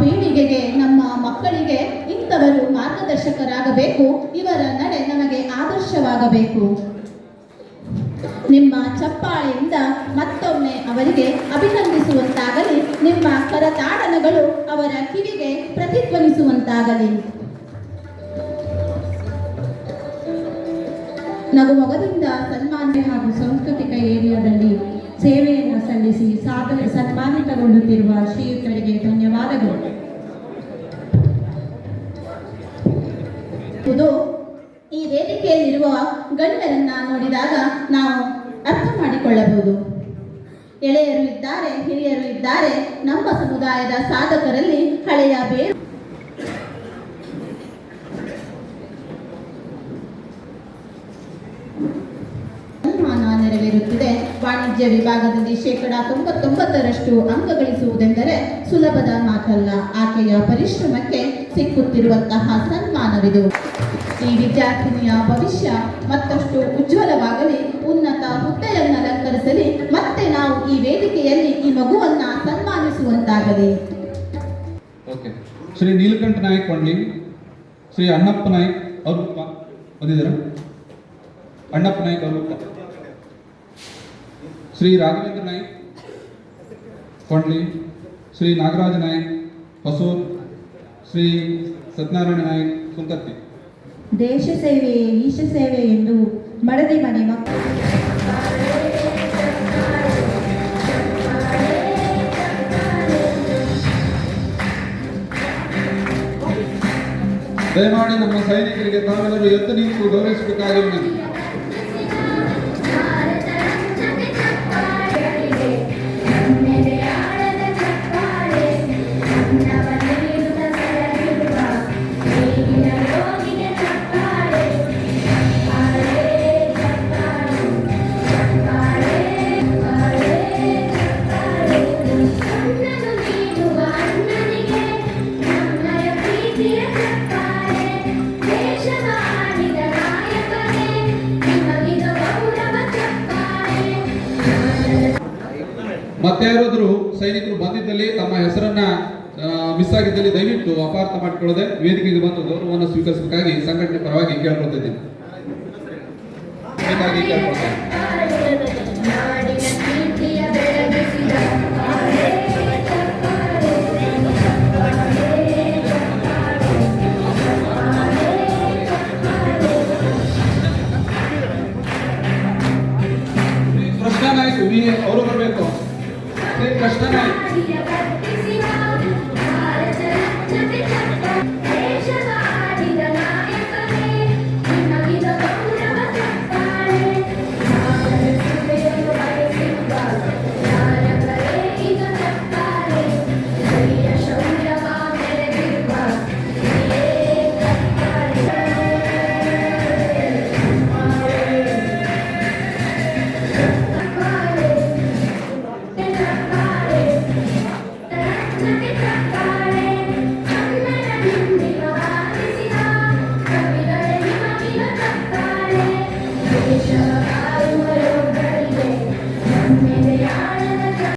ಪೀಳಿಗೆಗೆ, ನಮ್ಮ ಮಕ್ಕಳಿಗೆ ಇಂಥವರು ಮಾರ್ಗದರ್ಶಕರಾಗಬೇಕು. ಇವರ ನಡೆ ನಮಗೆ ಆದರ್ಶವಾಗಬೇಕು. ನಿಮ್ಮ ಚಪ್ಪಾಳೆಯಿಂದ ಮತ್ತೊಮ್ಮೆ ಅವರಿಗೆ ಅಭಿನಂದಿಸುವಂತಾಗಲಿ. ನಿಮ್ಮ ಕರತಾಡನಗಳು ಅವರ ಕಿವಿಗೆ ಪ್ರತಿಧ್ವನಿಸುವಂತಾಗಲಿ. ನಗುಮೊಗದಿಂದ ಸನ್ಮಾನ್ಯ ಹಾಗೂ ಸಾಂಸ್ಕೃತಿಕ ಏರಿಯಾದಲ್ಲಿ ಸೇವೆಯನ್ನು ಸಲ್ಲಿಸಿ ಸಾಧನೆ ಸನ್ಮಾನಿತಗೊಳ್ಳುತ್ತಿರುವ ಶ್ರೀಯುತರಿಗೆ ಇದು ಈ ವೇದಿಕೆಯಲ್ಲಿರುವ ಗಣ್ಯರನ್ನ ನೋಡಿದಾಗ ನಾವು ಅರ್ಥ ಮಾಡಿಕೊಳ್ಳಬಹುದು. ಎಳೆಯರು ಇದ್ದಾರೆ, ಹಿರಿಯರು ಇದ್ದಾರೆ, ನಮ್ಮ ಸಮುದಾಯದ ಸಾಧಕರಲ್ಲಿ ಹಳೆಯ ಬೇರು ನೆರವೇರುತ್ತಿದೆ ವಾಣಿಜ್ಯ ವಿಭಾಗದಲ್ಲಿ ಶೇಕಡ ತೊಂಬತ್ತೊಂಬತ್ತರಷ್ಟು ಅಂಕ ಗಳಿಸುವುದೆಂದರೆ ಸುಲಭದ ಮಾತಲ್ಲ. ಆಕೆಯ ಪರಿಶ್ರಮಕ್ಕೆ ಸಿಕ್ಕುತ್ತಿರುವಂತಹ ಸನ್ಮಾನವಿದು. ಈ ವಿದ್ಯಾರ್ಥಿನಿಯ ಭವಿಷ್ಯ ಮತ್ತಷ್ಟು ಉಜ್ವಲವಾಗಲಿ, ಉನ್ನತ ಹುದ್ದೆಯನ್ನು ಅಲಂಕರಿಸಲಿ, ಮತ್ತೆ ನಾವು ಈ ವೇದಿಕೆಯಲ್ಲಿ ಈ ಮಗುವನ್ನ ಸನ್ಮಾನಿಸುವಂತಾಗಲಿ. ಓಕೆ. ಶ್ರೀ ನೀಲಕಂಠ ನಾಯಕ್ ಕೊಂಡ್ಲಿ ಶ್ರೀ ಅಣ್ಣಪ್ಪ ನಾಯಕ್ ಅವ್ರಪ್ಪ ಬಂದಿದ್ದೀರಾ? ಅಣ್ಣಪ್ಪ ನಾಯಕ್ ಅವ್ರಪ್ಪ ಶ್ರೀ ರಾಘವೇಂದ್ರ ನಾಯಕ್ ಕೊಂಡ್ಲಿ ಶ್ರೀ ನಾಗರಾಜ ನಾಯಕ್ ಹೊಸೂರ್ ಶ್ರೀ ಸತ್ಯನಾರಾಯಣ ನಾಯಕ್ ಸುಂಕತ್ತಿ ದೇಶ ಸೇವೆ ಈಶ ಸೇವೆ ಎಂದು ಮಡದಿ ಮನೆ ಮಕ್ಕಳು ದಯಮಾಡಿ ನಮ್ಮ ಸೈನಿಕರಿಗೆ ತಾವೆಲ್ಲರೂ ಎತ್ತು ನಿಂತು ಗೌರವಿಸಬೇಕಾಗಿ ಮತ್ತೆ ಯಾರಾದ್ರು ಸೈನಿಕರು ಬಂದಿದ್ದಲ್ಲಿ ತಮ್ಮ ಹೆಸರನ್ನ ಮಿಸ್ ಆಗಿದ್ದಲ್ಲಿ ದಯವಿಟ್ಟು ಅಪಾರ್ಥ ಮಾಡಿಕೊಳ್ಳದೆ ವೇದಿಕೆಗೆ ಬಂದು ಗೌರವವನ್ನು ಸ್ವೀಕರಿಸಬೇಕಾಗಿ ಸಂಘಟನೆ ಪರವಾಗಿ ಕೇಳ್ಕೊಳ್ತಿದ್ದೀನಿ ಅವರು श्री कृष्ण ने